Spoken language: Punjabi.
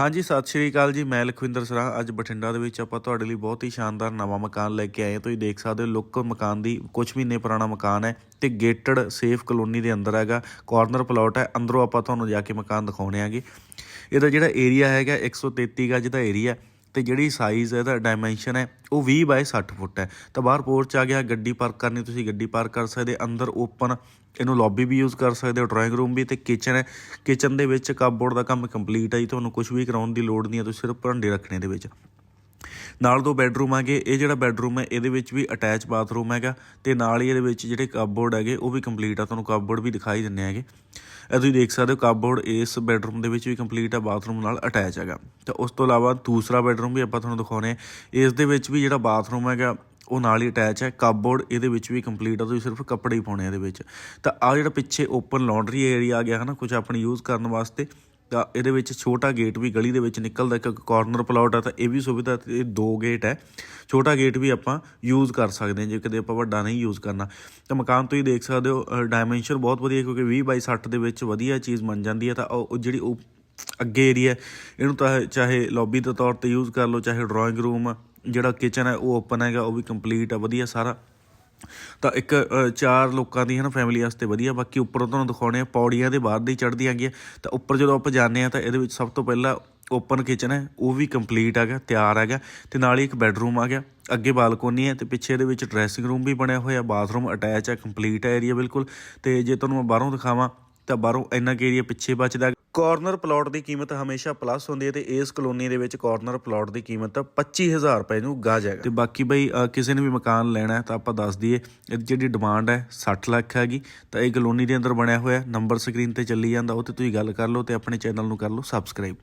ਹਾਂਜੀ, ਸਤਿ ਸ਼੍ਰੀ ਅਕਾਲ ਜੀ। ਮੈਂ ਲਖਵਿੰਦਰ ਸਰਾ ਅੱਜ ਬਠਿੰਡਾ ਦੇ ਵਿੱਚ ਆਪਾਂ ਤੁਹਾਡੇ ਲਈ ਬਹੁਤ ਹੀ ਸ਼ਾਨਦਾਰ ਨਵਾਂ ਮਕਾਨ ਲੈ ਕੇ ਆਏ ਹਾਂ। ਤੁਸੀਂ ਦੇਖ ਸਕਦੇ ਹੋ, ਲੁੱਕ ਮਕਾਨ ਦੀ ਕੁਝ ਮਹੀਨੇ ਪੁਰਾਣਾ ਮਕਾਨ ਹੈ ਤੇ ਗੇਟਡ ਸੇਫ ਕਲੋਨੀ ਦੇ ਅੰਦਰ ਹੈਗਾ। ਕਾਰਨਰ ਪਲਾਟ ਹੈ। ਅੰਦਰੋਂ ਆਪਾਂ ਤੁਹਾਨੂੰ ਜਾ ਕੇ ਮਕਾਨ ਦਿਖਾਉਣੇ ਆਗੇ। ਇਹਦਾ ਜਿਹੜਾ ਏਰੀਆ ਹੈਗਾ 133 ਗਜ ਦਾ ਏਰੀਆ ਤੇ ਜਿਹੜੀ ਸਾਈਜ਼ ਹੈ, ਇਹਦਾ ਡਾਈਮੈਂਸ਼ਨ ਹੈ, ਉਹ 20 ਬਾਏ 60 ਫੁੱਟ ਹੈ। ਤਾਂ ਬਾਹਰ ਪੋਰਚ ਆ ਗਿਆ, ਗੱਡੀ ਪਾਰਕ ਕਰਨੀ, ਤੁਸੀਂ ਗੱਡੀ ਪਾਰਕ ਕਰ ਸਕਦੇ, ਅੰਦਰ ਓਪਨ ਇਹਨੂੰ ਲੌਬੀ ਵੀ ਯੂਜ਼ ਕਰ ਸਕਦੇ ਹੋ ਡਰਾਇੰਗ ਰੂਮ ਵੀ ਤੇ ਕਿਚਨ ਹੈ। ਕਿਚਨ ਦੇ ਵਿੱਚ ਕਪਬੋਰਡ ਦਾ ਕੰਮ ਕੰਪਲੀਟ ਹੈ ਜੀ, ਤੁਹਾਨੂੰ ਕੁਝ ਵੀ ਕਰਾਉਣ ਦੀ ਲੋੜ ਨਹੀਂ ਹੈ, ਤੁਸੀਂ ਸਿਰਫ ਭਾਂਡੇ ਰੱਖਣੇ ਦੇ ਵਿੱਚ। ਨਾਲ ਦੋ ਬੈੱਡਰੂਮ ਹੈਗੇ, ਇਹ ਜਿਹੜਾ ਬੈੱਡਰੂਮ ਹੈ, ਇਹਦੇ ਵਿੱਚ ਵੀ ਅਟੈਚ ਬਾਥਰੂਮ ਹੈਗਾ ਤੇ ਨਾਲ ਹੀ ਇਹਦੇ ਵਿੱਚ ਜਿਹੜੇ ਕਪਬੋਰਡ ਹੈਗੇ, ਉਹ ਵੀ ਕੰਪਲੀਟ ਆ, ਤੁਹਾਨੂੰ ਕਪਬੋਰਡ ਵੀ ਦਿਖਾਈ ਦਿੰਨੇ ਹੈਗੇ। ਇਹ ਤੁਸੀਂ ਦੇਖ ਸਕਦੇ ਹੋ ਕਪਬੋਰਡ ਇਸ ਬੈਡਰੂਮ ਦੇ ਵਿੱਚ ਵੀ ਕੰਪਲੀਟ ਆ ਬਾਥਰੂਮ ਨਾਲ ਅਟੈਚ ਹੈਗਾ। ਤੇ ਉਸ ਤੋਂ ਇਲਾਵਾ ਦੂਸਰਾ ਬੈਡਰੂਮ ਵੀ ਆਪਾਂ ਤੁਹਾਨੂੰ ਦਿਖਾਉਣੇ ਆ। ਇਸ ਦੇ ਵਿੱਚ ਵੀ ਜਿਹੜਾ ਬਾਥਰੂਮ ਹੈਗਾ, ਉਹ ਨਾਲ ਹੀ ਅਟੈਚ ਹੈ। ਕਪਬੋਰਡ ਇਹਦੇ ਵਿੱਚ ਵੀ ਕੰਪਲੀਟ ਆ, ਤੁਸੀਂ ਸਿਰਫ ਕੱਪੜੇ ਹੀ ਪਾਉਣੇ ਇਹਦੇ ਵਿੱਚ। ਤਾਂ ਆ ਜਿਹੜਾ ਪਿੱਛੇ ਓਪਨ ਲਾਂਡਰੀ ਏਰੀਆ ਆ ਗਿਆ ਹਨਾ ਕੁਝ ਆਪਣੀ ਯੂਜ਼ ਕਰਨ ਵਾਸਤੇ ਤਾਂ ਇਹਦੇ ਵਿੱਚ ਛੋਟਾ ਗੇਟ ਵੀ ਗਲੀ ਦੇ ਵਿੱਚ ਨਿਕਲਦਾ, ਇੱਕ ਕਾਰਨਰ ਪਲਾਟ ਆ, ਤਾਂ ਇਹ ਵੀ ਸੁਵਿਧਾ ਤੇ ਇਹ ਦੋ ਗੇਟ ਹੈ। ਛੋਟਾ ਗੇਟ ਵੀ ਆਪਾਂ ਯੂਜ਼ ਕਰ ਸਕਦੇ ਹਾਂ, ਜੇ ਕਦੇ ਆਪਾਂ ਵੱਡਾ ਨਹੀਂ ਯੂਜ਼ ਕਰਨਾ। ਤਾਂ ਮਕਾਨ ਤੁਸੀਂ ਦੇਖ ਸਕਦੇ ਹੋ ਡਾਈਮੈਂਸ਼ਨ ਬਹੁਤ ਵਧੀਆ, ਕਿਉਂਕਿ 20 ਬਾਈ 60 ਦੇ ਵਿੱਚ ਵਧੀਆ ਚੀਜ਼ ਬਣ ਜਾਂਦੀ ਹੈ, ਤਾਂ ਉਹ ਜਿਹੜੀ ਉਹ ਅੱਗੇ ਏਰੀਆ ਇਹਨੂੰ ਤਾਂ ਚਾਹੇ ਲੌਬੀ ਦੇ ਤੌਰ ਤੇ ਯੂਜ਼ ਕਰ ਲਓ, ਚਾਹੇ ਡਰਾਇੰਗ ਰੂਮ ਜਿਹੜਾ ਕਿਚਨ ਹੈ, ਉਹ ਓਪਨ ਹੈਗਾ, ਉਹ ਵੀ ਕੰਪਲੀਟ ਆ, ਵਧੀਆ ਸਾਰਾ। ਤਾਂ ਇੱਕ ਚਾਰ ਲੋਕਾਂ ਦੀ ਹੈ ਨਾ ਫੈਮਿਲੀ ਵਾਸਤੇ ਵਧੀਆ, ਬਾਕੀ ਉੱਪਰੋਂ ਤੁਹਾਨੂੰ ਦਿਖਾਉਣੇ ਆ, ਪੌੜੀਆਂ ਦੇ ਬਾਹਰ ਦੀ ਚੜ੍ਹਦੀਆਂ ਹੈਗੀਆਂ, ਤਾਂ ਉੱਪਰ ਜਦੋਂ ਆਪਾਂ ਜਾਂਦੇ ਆ ਤਾਂ ਇਹਦੇ ਵਿੱਚ ਸਭ ਤੋਂ ਪਹਿਲਾਂ ਓਪਨ ਕਿਚਨ ਹੈ, ਉਹ ਵੀ ਕੰਪਲੀਟ ਹੈਗਾ, ਤਿਆਰ ਹੈਗਾ, ਤੇ ਨਾਲ ਹੀ ਇੱਕ ਬੈੱਡਰੂਮ ਆ ਗਿਆ, ਅੱਗੇ ਬਾਲਕੋਨੀ ਹੈ ਤੇ ਪਿੱਛੇ ਇਹਦੇ ਵਿੱਚ ਡਰੈਸਿੰਗ ਰੂਮ ਵੀ ਬਣਿਆ ਹੋਇਆ ਬਾਥਰੂਮ ਅਟੈਚ ਹੈ ਕੰਪਲੀਟ ਹੈ ਏਰੀਆ ਬਿਲਕੁਲ, ਤੇ ਜੇ ਤੁਹਾਨੂੰ ਮੈਂ ਬਾਹਰੋਂ ਦਿਖਾਵਾਂ ਤਾਂ ਬਾਹਰੋਂ ਇੰਨਾ ਕੁ ਏਰੀਆ ਪਿੱਛੇ ਬਚਦਾ ਕਾਰਨਰ ਪਲਾਟ ਦੀ ਕੀਮਤ ਹਮੇਸ਼ਾ ਪਲੱਸ ਹੁੰਦੀ ਹੈ ਤੇ ਇਸ ਕਲੋਨੀ ਦੇ ਵਿੱਚ ਕਾਰਨਰ ਪਲਾਟ ਦੀ ਕੀਮਤ 25000 ਰੁਪਏ ਨੂੰ ਗਾਜ ਹੈਗਾ। ਤੇ ਬਾਕੀ ਬਈ ਕਿਸੇ ਨੇ ਵੀ ਮਕਾਨ ਲੈਣਾ ਹੈ ਤਾਂ ਆਪਾਂ ਦੱਸ ਦਈਏ, ਇਹਦੀ ਜਿਹੜੀ ਡਿਮਾਂਡ ਹੈ 60 ਲੱਖ ਹੈਗੀ, ਤਾਂ ਇਹ ਕਲੋਨੀ ਦੇ ਅੰਦਰ ਬਣਿਆ ਹੋਇਆ ਨੰਬਰ ਸਕਰੀਨ ਤੇ ਚੱਲੀ ਜਾਂਦਾ, ਉਹ ਤੇ ਤੁਸੀਂ ਗੱਲ ਕਰ ਲਓ ਤੇ ਆਪਣੇ ਚੈਨਲ ਨੂੰ ਕਰ ਲਓ ਸਬਸਕ੍ਰਾਈਬ